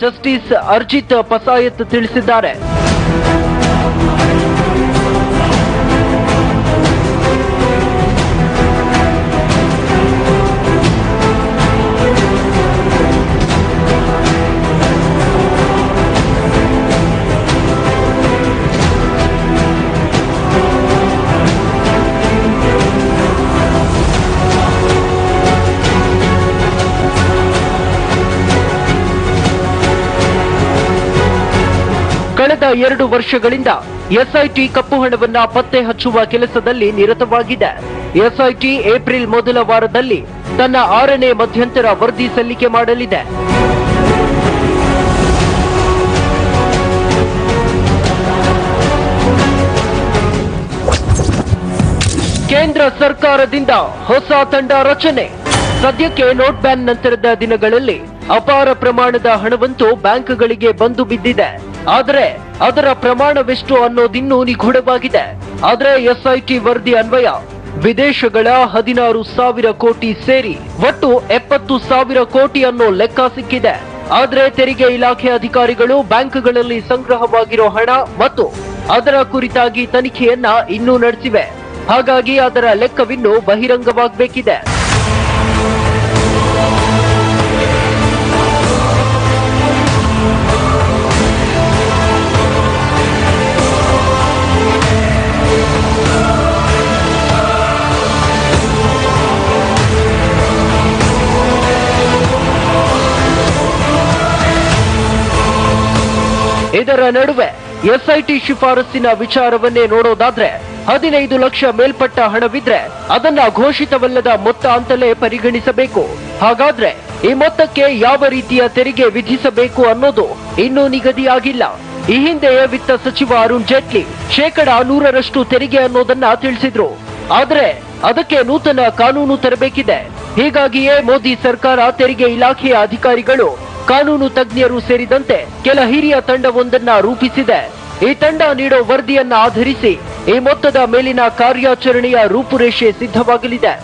Justice Arjit ಪಸಾಯತ್ ತಿಳಿಸಿದ್ದಾರೆ. ಕಳೆದ ಎರಡು ವರ್ಷಗಳಿಂದ ಎಸ್ಐಟಿ ಕಪ್ಪು ಹಣವನ್ನ ಪತ್ತೆ ಹಚ್ಚುವ ಕೆಲಸದಲ್ಲಿ ನಿರತವಾಗಿದೆ. ಎಸ್ಐಟಿ ಏಪ್ರಿಲ್ ಮೊದಲ ವಾರದಲ್ಲಿ ತನ್ನ ಆರನೇ ಮಧ್ಯಂತರ ವರದಿ ಸಲ್ಲಿಕೆ ಮಾಡಲಿದೆ. ಕೇಂದ್ರ ಸರ್ಕಾರದಿಂದ ಹೊಸ ತಂಡ ರಚನೆ. ಸದ್ಯಕ್ಕೆ ನೋಟ್ ಬ್ಯಾನ್ ನಂತರದ ದಿನಗಳಲ್ಲಿ ಅಪಾರ ಪ್ರಮಾಣದ ಹಣವಂತೂ ಬ್ಯಾಂಕ್ಗಳಿಗೆ ಬಂದು ಬಿದ್ದಿದೆ. ಆದರೆ ಅದರ ಪ್ರಮಾಣವೆಷ್ಟು ಅನ್ನೋದಿನ್ನು ನಿಗೂಢವಾಗಿದೆ. ಆದರೆ ಎಸ್ಐಟಿ ವರದಿ ಅನ್ವಯ, ವಿದೇಶಗಳ ಹದಿನಾರು ಸಾವಿರ ಕೋಟಿ ಸೇರಿ ಒಟ್ಟು ಎಪ್ಪತ್ತು ಸಾವಿರ ಕೋಟಿ ಅನ್ನೋ ಲೆಕ್ಕ ಸಿಕ್ಕಿದೆ. ಆದ್ರೆ ತೆರಿಗೆ ಇಲಾಖೆ ಅಧಿಕಾರಿಗಳು ಬ್ಯಾಂಕ್ಗಳಲ್ಲಿ ಸಂಗ್ರಹವಾಗಿರೋ ಹಣ ಮತ್ತು ಅದರ ಕುರಿತಾಗಿ ತನಿಖೆಯನ್ನ ಇನ್ನೂ ನಡೆಸಿವೆ. ಹಾಗಾಗಿ ಅದರ ಲೆಕ್ಕವಿನ್ನೂ ಬಹಿರಂಗವಾಗಬೇಕಿದೆ. ಇದರ ನಡುವೆ ಎಸ್ಐಟಿ ಶಿಫಾರಸ್ಸಿನ ವಿಚಾರವನ್ನೇ ನೋಡೋದಾದ್ರೆ ಹದಿನೈದು ಲಕ್ಷ ಮೇಲ್ಪಟ್ಟ ಹಣವಿದ್ರೆ ಅದನ್ನ ಘೋಷಿತವಲ್ಲದ ಮೊತ್ತ ಅಂತಲೇ ಪರಿಗಣಿಸಬೇಕು. ಹಾಗಾದ್ರೆ ಈ ಮೊತ್ತಕ್ಕೆ ಯಾವ ರೀತಿಯ ತೆರಿಗೆ ವಿಧಿಸಬೇಕು ಅನ್ನೋದು ಇನ್ನೂ ನಿಗದಿಯಾಗಿಲ್ಲ. ಈ ಹಿಂದೆಯೇ ವಿತ್ತ ಸಚಿವ ಅರುಣ್ ಜೇಟ್ಲಿ ಶೇಕಡ ನೂರರಷ್ಟು ತೆರಿಗೆ ಅನ್ನೋದನ್ನ ತಿಳಿಸಿದ್ರು. ಆದ್ರೆ ಅದಕ್ಕೆ ನೂತನ ಕಾನೂನು ತರಬೇಕಿದೆ. ಹೀಗಾಗಿಯೇ ಮೋದಿ ಸರ್ಕಾರ ತೆರಿಗೆ ಇಲಾಖೆಯ ಅಧಿಕಾರಿಗಳು ಕಾನೂನು ತಜ್ಞರು ಸೇರಿದಂತೆ ಕೆಲ ಹಿರಿಯ ತಂಡವೊಂದನ್ನ ರೂಪಿಸಿದೆ. ಈ ತಂಡ ನೀಡೋ ವರದಿಯನ್ನ ಆಧರಿಸಿ ಈ ಮೊತ್ತದ ಮೇಲಿನ ಕಾರ್ಯಾಚರಣೆಯ ರೂಪುರೇಷೆ ಸಿದ್ಧವಾಗಲಿದೆ.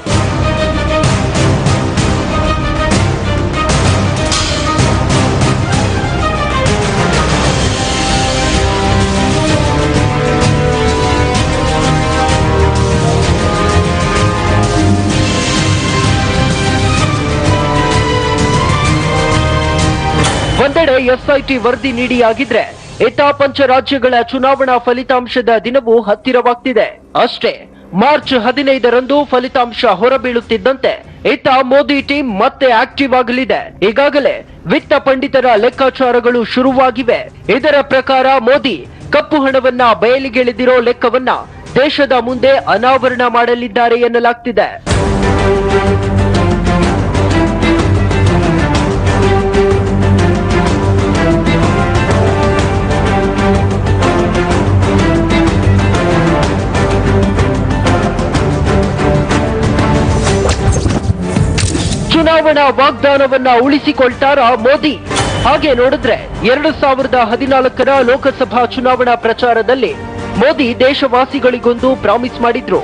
ಎಸ್ಐಟಿ ವರದಿ ನೀಡಿಯಾಗಿದ್ರೆ ಇತ್ತ ಪಂಚ ರಾಜ್ಯಗಳ ಚುನಾವಣಾ ಫಲಿತಾಂಶದ ದಿನವೂ ಹತ್ತಿರವಾಗ್ತಿದೆ. ಅಷ್ಟೇ, ಮಾರ್ಚ್ ಹದಿನೈದರಂದು ಫಲಿತಾಂಶ ಹೊರಬೀಳುತ್ತಿದ್ದಂತೆ ಇತ್ತ ಮೋದಿ ಟೀಮ್ ಮತ್ತೆ ಆಕ್ಟಿವ್ ಆಗಲಿದೆ. ಈಗಾಗಲೇ ವಿತ್ತ ಪಂಡಿತರ ಲೆಕ್ಕಾಚಾರಗಳು ಶುರುವಾಗಿವೆ. ಇದರ ಪ್ರಕಾರ ಮೋದಿ ಕಪ್ಪು ಹಣವನ್ನ ಬಯಲಿಗೆಳೆದಿರೋ ಲೆಕ್ಕವನ್ನ ದೇಶದ ಮುಂದೆ ಅನಾವರಣ ಮಾಡಲಿದ್ದಾರೆ ಎನ್ನಲಾಗ್ತಿದೆ. ಚುನಾವಣಾ ವಾಗ್ದಾನವನ್ನ ಉಳಿಸಿಕೊಳ್ತಾರ ಮೋದಿ? ಹಾಗೆ ನೋಡಿದ್ರೆ ಎರಡು ಸಾವಿರದ ಹದಿನಾಲ್ಕರ ಲೋಕಸಭಾ ಚುನಾವಣಾ ಪ್ರಚಾರದಲ್ಲಿ ಮೋದಿ ದೇಶವಾಸಿಗಳಿಗೊಂದು ಪ್ರಾಮಿಸ್ ಮಾಡಿದ್ರು.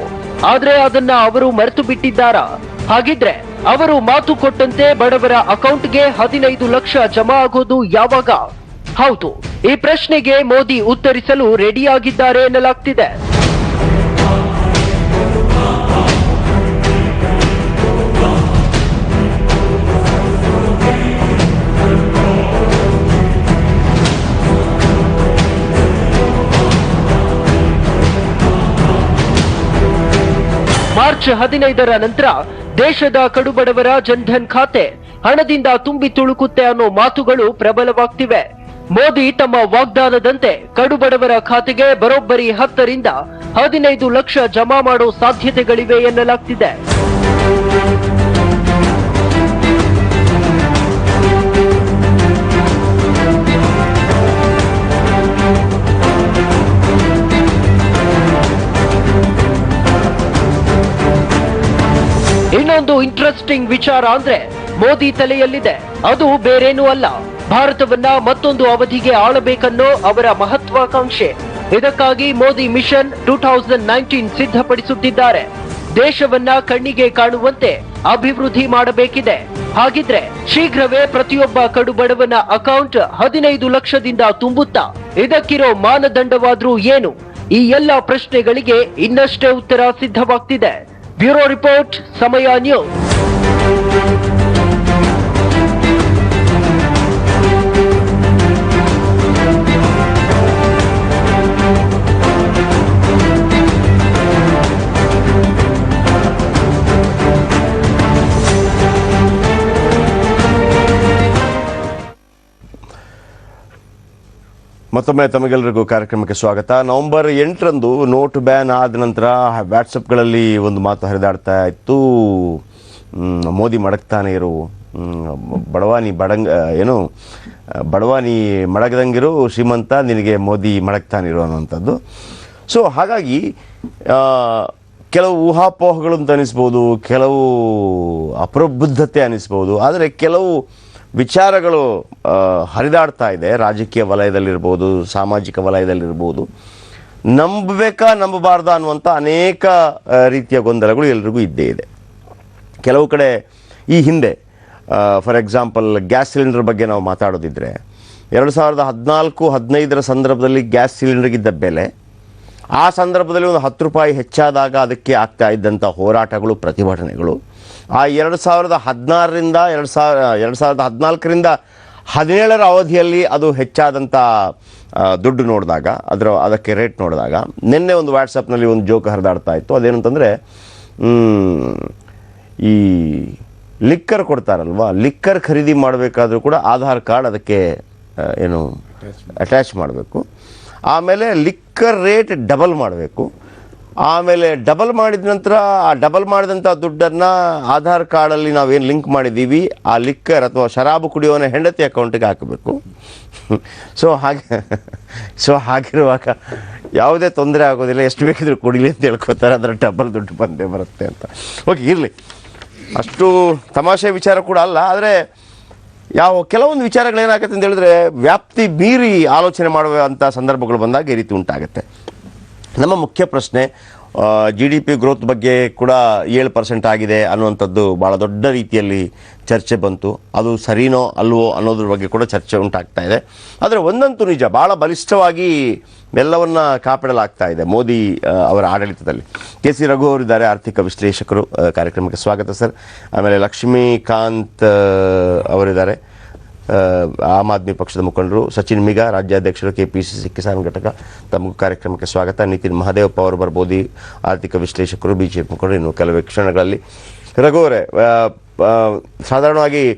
ಆದ್ರೆ ಅದನ್ನ ಅವರು ಮರೆತು ಬಿಟ್ಟಿದ್ದಾರ? ಹಾಗಿದ್ರೆ ಅವರು ಮಾತು ಕೊಟ್ಟಂತೆ ಬಡವರ ಅಕೌಂಟ್ಗೆ ಹದಿನೈದು ಲಕ್ಷ ಜಮಾ ಆಗೋದು ಯಾವಾಗ? ಹೌದು, ಈ ಪ್ರಶ್ನೆಗೆ ಮೋದಿ ಉತ್ತರಿಸಲು ರೆಡಿಯಾಗಿದ್ದಾರೆ ಎನ್ನಲಾಗ್ತಿದೆ. ಮಾರ್ಚ್ ಹದಿನೈದರ ನಂತರ ದೇಶದ ಕಡುಬಡವರ ಜನ್ಧನ್ ಖಾತೆ ಹಣದಿಂದ ತುಂಬಿ ತುಳುಕುತ್ತೆ ಅನ್ನೋ ಮಾತುಗಳು ಪ್ರಬಲವಾಗ್ತಿವೆ. ಮೋದಿ ತಮ್ಮ ವಾಗ್ದಾನದಂತೆ ಕಡುಬಡವರ ಖಾತೆಗೆ ಬರೋಬ್ಬರಿ ಹತ್ತರಿಂದ ಹದಿನೈದು ಲಕ್ಷ ಜಮಾ ಮಾಡೋ ಸಾಧ್ಯತೆಗಳಿವೆ ಎನ್ನಲಾಗ್ತಿದೆ. ಇನ್ನೊಂದು ಇಂಟ್ರೆಸ್ಟಿಂಗ್ ವಿಚಾರ ಅಂದ್ರೆ ಮೋದಿ ತಲೆಯಲ್ಲಿದೆ. ಅದು ಬೇರೇನೂ ಅಲ್ಲ. ಭಾರತವನ್ನ ಮತ್ತೊಂದು ಅವಧಿಗೆ ಆಳಬೇಕನ್ನೋ ಅವರ ಮಹತ್ವಾಕಾಂಕ್ಷೆ. ಇದಕ್ಕಾಗಿ Modi mission two thousand nineteen ಸಿದ್ಧಪಡಿಸುತ್ತಿದ್ದಾರೆ. ದೇಶವನ್ನ ಕಣ್ಣಿಗೆ ಕಾಣುವಂತೆ ಅಭಿವೃದ್ಧಿ ಮಾಡಬೇಕಿದೆ. ಹಾಗಿದ್ರೆ ಶೀಘ್ರವೇ ಪ್ರತಿಯೊಬ್ಬ ಕಡುಬಡವನ ಅಕೌಂಟ್ ಹದಿನೈದು ಲಕ್ಷದಿಂದ ತುಂಬುತ್ತಾ, ಇದಕ್ಕಿರೋ ಮಾನದಂಡವಾದ್ರೂ ಏನು? ಈ ಎಲ್ಲ ಪ್ರಶ್ನೆಗಳಿಗೆ ಇನ್ನಷ್ಟೇ ಉತ್ತರ ಸಿದ್ಧವಾಗ್ತಿದೆ. ಬ್ಯೂರೋ ರಿಪೋರ್ಟ್ ಸಮಯ ನ್ಯೂಸ್ ಮತ್ತೊಮ್ಮೆ ತಮಗೆಲ್ಲರಿಗೂ ಕಾರ್ಯಕ್ರಮಕ್ಕೆ ಸ್ವಾಗತ. ನವೆಂಬರ್ ಎಂಟರಂದು ನೋಟ್ ಬ್ಯಾನ್ ಆದ ನಂತರ ವ್ಯಾಟ್ಸಪ್ಗಳಲ್ಲಿ ಒಂದು ಮಾತು ಹರಿದಾಡ್ತಾ ಇತ್ತು. ಮೋದಿ ಮಡಗ್ತಾನೆ ಇರು. ಬಡವಾನಿ ಬಡಂಗ, ಏನು, ಬಡವಾನಿ ಮಡಗದಂಗಿರು, ಶ್ರೀಮಂತ ನಿನಗೆ ಮೋದಿ ಮಡಗ್ತಾನೆ ಇರು ಅನ್ನುವಂಥದ್ದು. ಸೊ ಹಾಗಾಗಿ ಕೆಲವು ಊಹಾಪೋಹಗಳು ಅಂತ ಅನಿಸ್ಬೋದು, ಕೆಲವು ಅಪ್ರಬುದ್ಧತೆ ಅನಿಸ್ಬೋದು, ಆದರೆ ಕೆಲವು ವಿಚಾರಗಳು ಹರಿದಾಡ್ತಾ ಇದೆ. ರಾಜಕೀಯ ವಲಯದಲ್ಲಿರ್ಬೋದು, ಸಾಮಾಜಿಕ ವಲಯದಲ್ಲಿರ್ಬೋದು. ನಂಬಬೇಕಾ, ನಂಬಬಾರ್ದ ಅನ್ನುವಂಥ ಅನೇಕ ರೀತಿಯ ಗೊಂದಲಗಳು ಎಲ್ರಿಗೂ ಇದ್ದೇ ಇದೆ. ಕೆಲವು ಕಡೆ ಈ ಹಿಂದೆ ಫಾರ್ ಎಕ್ಸಾಂಪಲ್ ಗ್ಯಾಸ್ ಸಿಲಿಂಡರ್ ಬಗ್ಗೆ ನಾವು ಮಾತಾಡೋದಿದ್ರೆ, ಎರಡು ಸಾವಿರದ ಹದಿನಾಲ್ಕು, ಹದಿನೈದರ ಸಂದರ್ಭದಲ್ಲಿ ಗ್ಯಾಸ್ ಸಿಲಿಂಡರ್ಗಿದ್ದ ಬೆಲೆ, ಆ ಸಂದರ್ಭದಲ್ಲಿ ಒಂದು ಹತ್ತು ರೂಪಾಯಿ ಹೆಚ್ಚಾದಾಗ ಅದಕ್ಕೆ ಆಗ್ತಾ ಇದ್ದಂಥ ಹೋರಾಟಗಳು, ಪ್ರತಿಭಟನೆಗಳು ಆ ಎರಡು ಸಾವಿರದ ಹದಿನಾರರಿಂದ ಎರಡು ಸಾವಿರ ಎರಡು ಸಾವಿರದ ಹದಿನಾಲ್ಕರಿಂದ ಹದಿನೇಳರ ಅವಧಿಯಲ್ಲಿ ಅದು ಹೆಚ್ಚಾದಂಥ ದುಡ್ಡು ನೋಡಿದಾಗ ಅದರ ಅದಕ್ಕೆ ರೇಟ್ ನೋಡಿದಾಗ ನಿನ್ನೆ ಒಂದು ವಾಟ್ಸಪ್ನಲ್ಲಿ ಒಂದು ಜೋಕ್ ಹರಿದಾಡ್ತಾ ಇತ್ತು. ಅದೇನಂತಂದರೆ ಈ ಲಿಕ್ಕರ್ ಕೊಡ್ತಾರಲ್ವ? ಲಿಕ್ಕರ್ ಖರೀದಿ ಮಾಡಬೇಕಾದ್ರೂ ಕೂಡ ಆಧಾರ್ ಕಾರ್ಡ್ ಅದಕ್ಕೆ ಏನು ಅಟ್ಯಾಚ್ ಮಾಡಬೇಕು. ಆಮೇಲೆ ಲಿಕ್ಕರ್ ರೇಟ್ ಡಬಲ್ ಮಾಡಬೇಕು. ಆಮೇಲೆ ಡಬಲ್ ಮಾಡಿದ ನಂತರ ಆ ಡಬಲ್ ಮಾಡಿದಂಥ ದುಡ್ಡನ್ನು ಆಧಾರ್ ಕಾರ್ಡಲ್ಲಿ ನಾವೇನು ಲಿಂಕ್ ಮಾಡಿದ್ದೀವಿ ಆ ಲಿಕ್ಕರ್ ಅಥವಾ ಶರಾಬು ಕುಡಿಯೋನ ಹೆಂಡತಿ ಅಕೌಂಟಿಗೆ ಹಾಕಬೇಕು. ಸೊ ಹಾಗೆ ಸೊ ಹಾಗಿರುವಾಗ ಯಾವುದೇ ತೊಂದರೆ ಆಗೋದಿಲ್ಲ, ಎಷ್ಟು ಬೇಕಿದ್ರು ಕುಡಿಲಿ ಅಂತ ಹೇಳ್ಕೊತಾರೆ ಅದರ ಡಬಲ್ ದುಡ್ಡು ಬಂದೇ ಬರುತ್ತೆ ಅಂತ. ಓಕೆ ಇರಲಿ. ಅಷ್ಟು ತಮಾಷೆ ವಿಚಾರ ಕೂಡ ಅಲ್ಲ, ಆದರೆ ಯಾವ ಕೆಲವೊಂದು ವಿಚಾರಗಳೇನಾಗುತ್ತೆ ಅಂತ ಹೇಳಿದ್ರೆ ವ್ಯಾಪ್ತಿ ಮೀರಿ ಆಲೋಚನೆ ಮಾಡುವಂಥ ಸಂದರ್ಭಗಳು ಬಂದಾಗ ಈ ರೀತಿ ಉಂಟಾಗುತ್ತೆ. ನಮ್ಮ ಮುಖ್ಯ ಪ್ರಶ್ನೆ ಜಿ ಡಿ ಪಿ ಗ್ರೋತ್ ಬಗ್ಗೆ ಕೂಡ ಏಳು ಪರ್ಸೆಂಟ್ ಆಗಿದೆ ಅನ್ನುವಂಥದ್ದು ಭಾಳ ದೊಡ್ಡ ರೀತಿಯಲ್ಲಿ ಚರ್ಚೆ ಬಂತು. ಅದು ಸರಿನೋ ಅಲ್ವೋ ಅನ್ನೋದ್ರ ಬಗ್ಗೆ ಕೂಡ ಚರ್ಚೆ ಉಂಟಾಗ್ತಾ ಇದೆ. ಆದರೆ ಒಂದಂತೂ ನಿಜ ಭಾಳ ಬಲಿಷ್ಠವಾಗಿ ಎಲ್ಲವನ್ನ ಕಾಪಾಡಲಾಗ್ತಾ ಇದೆ ಮೋದಿ ಅವರ ಆಡಳಿತದಲ್ಲಿ. ಕೆ ಸಿ ರಘು ಅವರಿದ್ದಾರೆ ಆರ್ಥಿಕ ವಿಶ್ಲೇಷಕರು ಕಾರ್ಯಕ್ರಮಕ್ಕೆ ಸ್ವಾಗತ ಸರ್. ಆಮೇಲೆ ಲಕ್ಷ್ಮೀಕಾಂತ್ ಅವರಿದ್ದಾರೆ. ಆಮ್ ಆದ್ಮಿ ಪಕ್ಷದ ಮುಖಂಡರು ಸಚಿನ್ ಮಿಗ ರಾಜ್ಯಾಧ್ಯಕ್ಷರು K P C C Kisan ಘಟಕ ತಮ್ಮ ಕಾರ್ಯಕ್ರಮಕ್ಕೆ ಸ್ವಾಗತ. ನಿತಿನ್ ಮಹದೇವಪ್ಪ ಅವರು ಬರ್ಬೋದು. ಆರ್ಥಿಕ ವಿಶ್ಲೇಷಕರು ಬಿ ಜೆ ಪಿ ಮುಖಂಡರು ಇನ್ನು ಕೆಲವೇ ಕ್ಷಣಗಳಲ್ಲಿ. ರಘು ಅವರೇ ಆ, ಆ, ಸಾಧಾರಣವಾಗಿ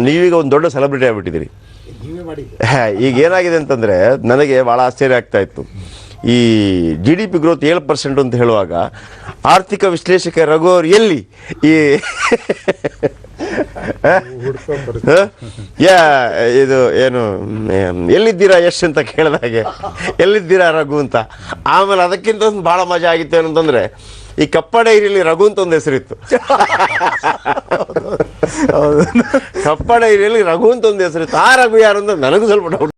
ನೀವೀಗ ಒಂದು ದೊಡ್ಡ ಸೆಲೆಬ್ರಿಟಿ ಆಗಿಬಿಟ್ಟಿದ್ದೀರಿ. ಹಾ, ಈಗ ಏನಾಗಿದೆ ಅಂತಂದರೆ ನನಗೆ ಭಾಳ ಆಶ್ಚರ್ಯ ಆಗ್ತಾ ಇತ್ತು. ಈ ಜಿ ಡಿ ಪಿ ಗ್ರೋತ್ ಏಳು ಪರ್ಸೆಂಟ್ ಅಂತ ಹೇಳುವಾಗ ಆರ್ಥಿಕ ವಿಶ್ಲೇಷಕ ರಘು ಅವರು ಎಲ್ಲಿ? ಈ? ಯಾ ಇದು ಏನು ಎಲ್ಲಿದ್ದೀರಾ ಯಶ್ ಅಂತ ಕೇಳಿದಾಗೆ ಎಲ್ಲಿದ್ದೀರಾ ರಘು ಅಂತ. ಆಮೇಲೆ ಅದಕ್ಕಿಂತ ಒಂದು ಭಾಳ ಮಜಾ ಆಗಿತ್ತು ಏನಂತಂದ್ರೆ ಈ ಕಪ್ಪಡ ಡೈರಿಯಲ್ಲಿ ರಘು ಅಂತ ಒಂದು ಹೆಸರಿತ್ತು. ಕಪ್ಪಡ ಡೈರಿಯಲ್ಲಿ ರಘು ಅಂತ ಒಂದು ಹೆಸರಿತ್ತು. ಆ ರಘು ಯಾರು ಅಂತ ನನಗೂ ಸ್ವಲ್ಪ ಡೌಟ್